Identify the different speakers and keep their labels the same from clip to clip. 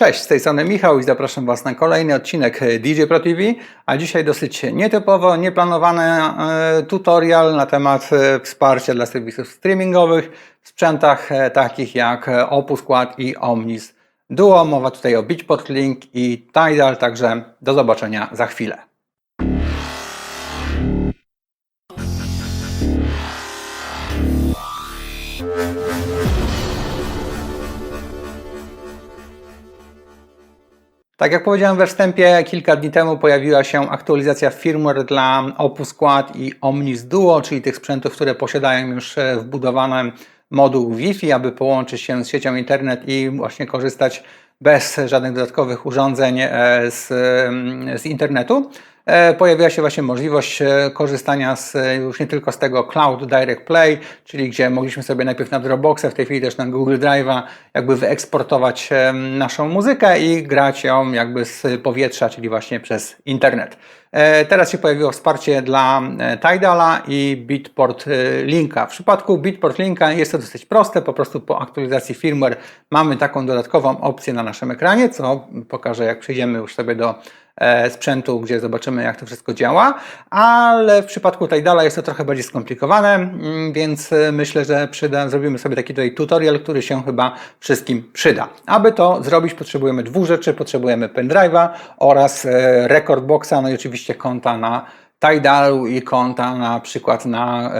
Speaker 1: Cześć, z tej strony Michał i zapraszam Was na kolejny odcinek DJ Pro TV, a dzisiaj dosyć nietypowo, nieplanowany e, tutorial na temat e, wsparcia dla serwisów streamingowych w sprzętach e, takich jak Opus Quad i Omnis Duo. Mowa tutaj o Beatport Link i Tidal, także do zobaczenia za chwilę. Tak jak powiedziałem we wstępie, kilka dni temu pojawiła się aktualizacja firmware dla Opus Quad i Omnis Duo, czyli tych sprzętów, które posiadają już e, wbudowany moduł Wi-Fi, aby połączyć się z siecią internet i właśnie korzystać bez żadnych dodatkowych urządzeń e, z, mm, z internetu. E, pojawiła się właśnie możliwość e, korzystania z, już nie tylko z tego Cloud Direct Play, czyli gdzie mogliśmy sobie najpierw na Dropboxa, w tej chwili też na Google Drive'a jakby wyeksportować naszą muzykę i grać ją jakby z powietrza, czyli właśnie przez internet. Teraz się pojawiło wsparcie dla Tidala i Bitport Linka. W przypadku Bitport Linka jest to dosyć proste, po prostu po aktualizacji firmware mamy taką dodatkową opcję na naszym ekranie, co pokażę jak przejdziemy już sobie do e, sprzętu, gdzie zobaczymy jak to wszystko działa, ale w przypadku Tidala jest to trochę bardziej skomplikowane, mm, więc e, myślę, że przyda, zrobimy sobie taki tutaj tutorial, który się chyba wszystkim przyda. Aby to zrobić potrzebujemy dwóch rzeczy, potrzebujemy pendrive'a oraz e, Recordboxa, no i oczywiście konta na Tidalu i konta na przykład na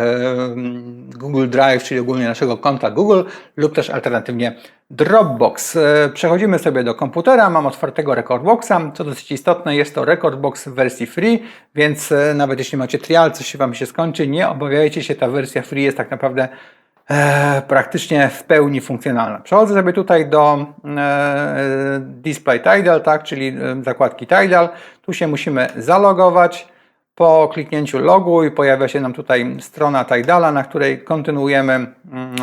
Speaker 1: Google Drive, czyli ogólnie naszego konta Google lub też alternatywnie Dropbox. E, przechodzimy sobie do komputera, mam otwartego Recordboxa, co dosyć istotne, jest to Recordbox w wersji free, więc e, nawet jeśli macie trial, coś się Wam się skończy, nie obawiajcie się, ta wersja free jest tak naprawdę e, praktycznie w pełni funkcjonalna. Przechodzę sobie tutaj do e, Display Tidal, tak, czyli e, zakładki Tidal, tu się musimy zalogować, po kliknięciu loguj pojawia się nam tutaj strona Tidala, na której kontynuujemy mm,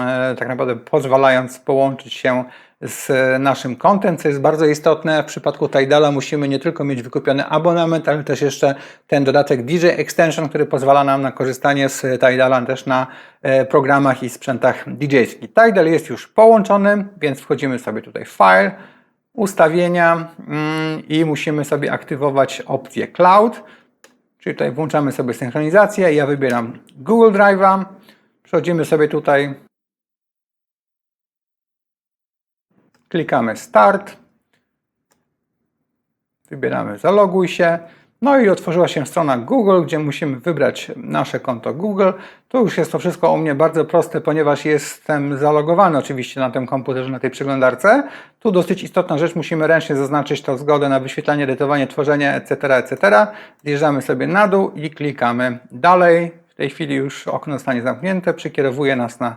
Speaker 1: e, tak naprawdę pozwalając połączyć się z naszym kontem, co jest bardzo istotne. W przypadku Tidala musimy nie tylko mieć wykupiony abonament, ale też jeszcze ten dodatek DJ Extension, który pozwala nam na korzystanie z Tidala też na e, programach i sprzętach DJ-skich. Tidal jest już połączony, więc wchodzimy sobie tutaj w File, ustawienia mm, i musimy sobie aktywować opcję Cloud. Czyli tutaj włączamy sobie synchronizację. Ja wybieram Google Drive'a. Przechodzimy sobie tutaj. Klikamy Start. Wybieramy Zaloguj się. No i otworzyła się strona Google, gdzie musimy wybrać nasze konto Google. Tu już jest to wszystko u mnie bardzo proste, ponieważ jestem zalogowany oczywiście na tym komputerze, na tej przeglądarce. Tu dosyć istotna rzecz, musimy ręcznie zaznaczyć to zgodę na wyświetlanie, edytowanie, tworzenie, etc., etc. Zjeżdżamy sobie na dół i klikamy dalej. W tej chwili już okno zostanie zamknięte, przykierowuje nas na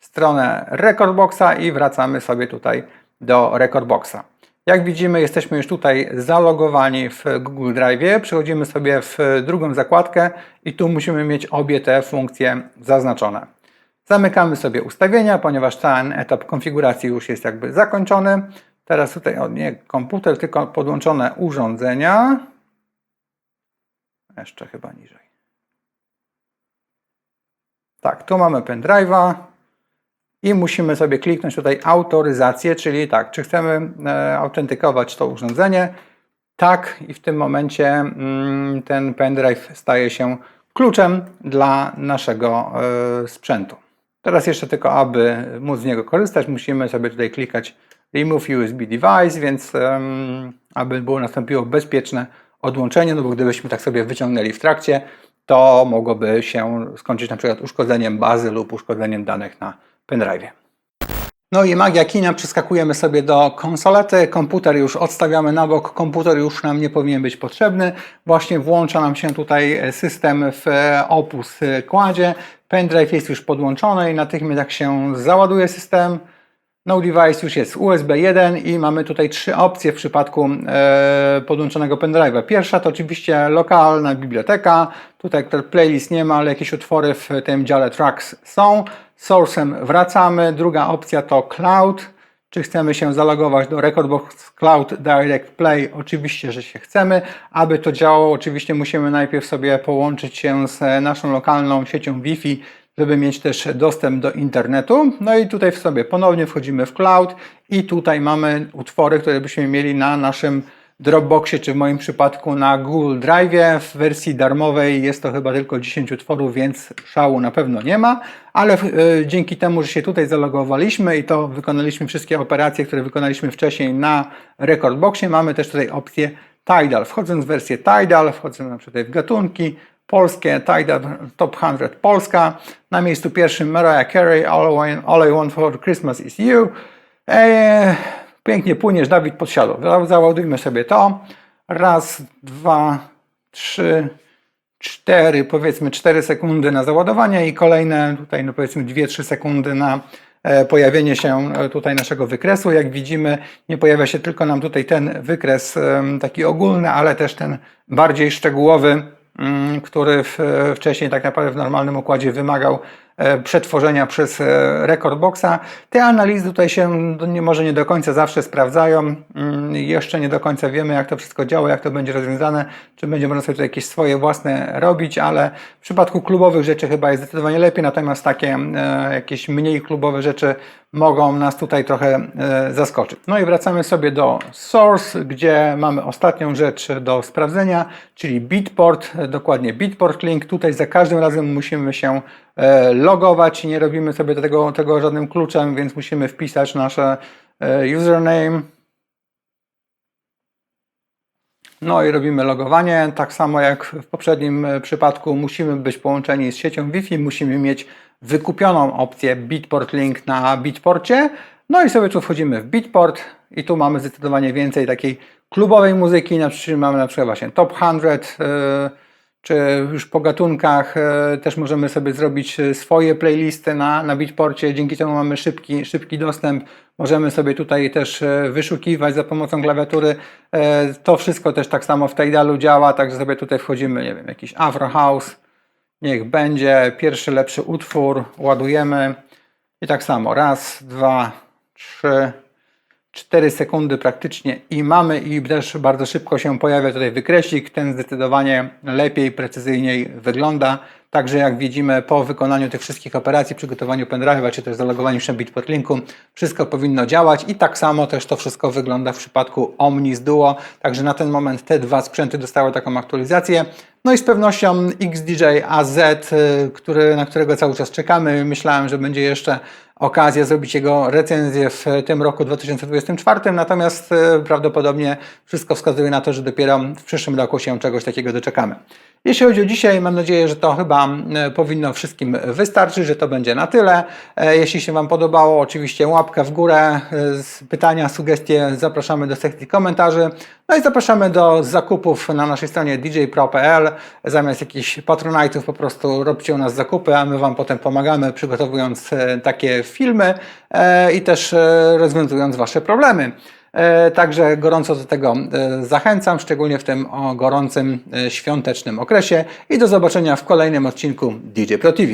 Speaker 1: stronę Recordboxa i wracamy sobie tutaj do Recordboxa. Jak widzimy, jesteśmy już tutaj zalogowani w Google Drive. Przechodzimy sobie w drugą zakładkę i tu musimy mieć obie te funkcje zaznaczone. Zamykamy sobie ustawienia, ponieważ ten etap konfiguracji już jest jakby zakończony. Teraz tutaj o nie komputer, tylko podłączone urządzenia. Jeszcze chyba niżej. Tak, tu mamy pendrive'a i musimy sobie kliknąć tutaj autoryzację, czyli tak, czy chcemy e, autentykować to urządzenie. Tak, i w tym momencie mm, ten pendrive staje się kluczem dla naszego e, sprzętu. Teraz jeszcze tylko, aby móc z niego korzystać, musimy sobie tutaj klikać Remove USB Device, więc aby było nastąpiło bezpieczne odłączenie, no bo gdybyśmy tak sobie wyciągnęli w trakcie, to mogłoby się skończyć na przykład uszkodzeniem bazy lub uszkodzeniem danych na pendrive. No i magia kina, przeskakujemy sobie do konsolety, komputer już odstawiamy na bok, komputer już nam nie powinien być potrzebny. Właśnie włącza nam się tutaj system w Opus kładzie, pendrive jest już podłączony i natychmiast jak się załaduje system, no device już jest USB 1 i mamy tutaj trzy opcje w przypadku e, podłączonego pendrive'a. Pierwsza to oczywiście lokalna biblioteka. Tutaj playlist nie ma, ale jakieś utwory w tym dziale tracks są. Source'em wracamy. Druga opcja to cloud. Czy chcemy się zalogować do Recordbox Cloud Direct Play? Oczywiście, że się chcemy. Aby to działało, oczywiście musimy najpierw sobie połączyć się z naszą lokalną siecią Wi-Fi żeby mieć też dostęp do internetu. No i tutaj w sobie ponownie wchodzimy w cloud i tutaj mamy utwory, które byśmy mieli na naszym Dropboxie, czy w moim przypadku na Google Drive. W wersji darmowej jest to chyba tylko 10 utworów, więc szału na pewno nie ma, ale y, dzięki temu, że się tutaj zalogowaliśmy i to wykonaliśmy wszystkie operacje, które wykonaliśmy wcześniej na Recordboxie, mamy też tutaj opcję Tidal. Wchodząc w wersję Tidal, wchodzę na przykład w gatunki, polskie, Tidal Top 100 Polska, na miejscu pierwszym Mariah Carey, All I, Want for Christmas is You. Eee, pięknie płyniesz, Dawid podsiadł. Załadujmy sobie to. Raz, dwa, trzy, cztery, powiedzmy 4 sekundy na załadowanie i kolejne tutaj no powiedzmy 2-3 sekundy na e, pojawienie się e, tutaj naszego wykresu. Jak widzimy, nie pojawia się tylko nam tutaj ten wykres taki ogólny, ale też ten bardziej szczegółowy, który w, wcześniej tak naprawdę w normalnym układzie wymagał przetworzenia przez e, Recordboxa. Te analizy tutaj się może nie do końca zawsze sprawdzają. Mm, Jeszcze nie do końca wiemy, jak to wszystko działa, jak to będzie rozwiązane, czy będzie można sobie tutaj jakieś swoje własne robić, ale w przypadku klubowych rzeczy chyba jest zdecydowanie lepiej, natomiast takie e, jakieś mniej klubowe rzeczy mogą nas tutaj trochę e, zaskoczyć. No i wracamy sobie do Source, gdzie mamy ostatnią rzecz do sprawdzenia, czyli Bitport, e, dokładnie Bitport link. Tutaj za każdym razem musimy się e, logować, nie robimy sobie tego, tego żadnym kluczem, więc musimy wpisać nasze e, username, no i robimy logowanie. Tak samo jak w poprzednim e, przypadku musimy być połączeni z siecią Wi-Fi, musimy mieć wykupioną opcję Bitport Link na Bitporcie. No i sobie tu wchodzimy w Bitport i tu mamy zdecydowanie więcej takiej klubowej muzyki. Na przykład mamy na przykład właśnie Top 100, e, czy już po gatunkach e, też możemy sobie zrobić e, swoje playlisty na, na Beatporcie. Dzięki temu mamy szybki, szybki dostęp. Możemy sobie tutaj też e, wyszukiwać za pomocą klawiatury. To wszystko też tak samo w Tidalu działa, także sobie tutaj wchodzimy, nie wiem, jakiś Afro House. Niech będzie pierwszy lepszy utwór, ładujemy i tak samo raz, dwa, trzy, 4 sekundy praktycznie i mamy i też bardzo szybko się pojawia tutaj wykresik. Ten zdecydowanie lepiej, precyzyjniej wygląda. Także jak widzimy po wykonaniu tych wszystkich operacji, przygotowaniu pendrive'a czy też zalogowaniu się Bitport Linku, wszystko powinno działać i tak samo też to wszystko wygląda w przypadku Omnis Duo. Także na ten moment te dwa sprzęty dostały taką aktualizację. No i z pewnością XDJ AZ, y, który, na którego cały czas czekamy. Myślałem, że będzie jeszcze okazja zrobić jego recenzję w tym roku 2024, natomiast e, prawdopodobnie wszystko wskazuje na to, że dopiero w przyszłym roku się czegoś takiego doczekamy. Jeśli chodzi o dzisiaj, mam nadzieję, że to chyba e, powinno wszystkim wystarczyć, że to będzie na tyle. E, Jeśli się Wam podobało, oczywiście łapka w górę, e, pytania, sugestie zapraszamy do sekcji komentarzy. No i zapraszamy do zakupów na naszej stronie djpro.pl. Zamiast jakichś patronajtów po prostu róbcie u nas zakupy, a my Wam potem pomagamy przygotowując takie filmy i też rozwiązując Wasze problemy. E, Także gorąco do tego e, zachęcam, szczególnie w tym gorącym e, świątecznym okresie i do zobaczenia w kolejnym odcinku DJ Pro TV.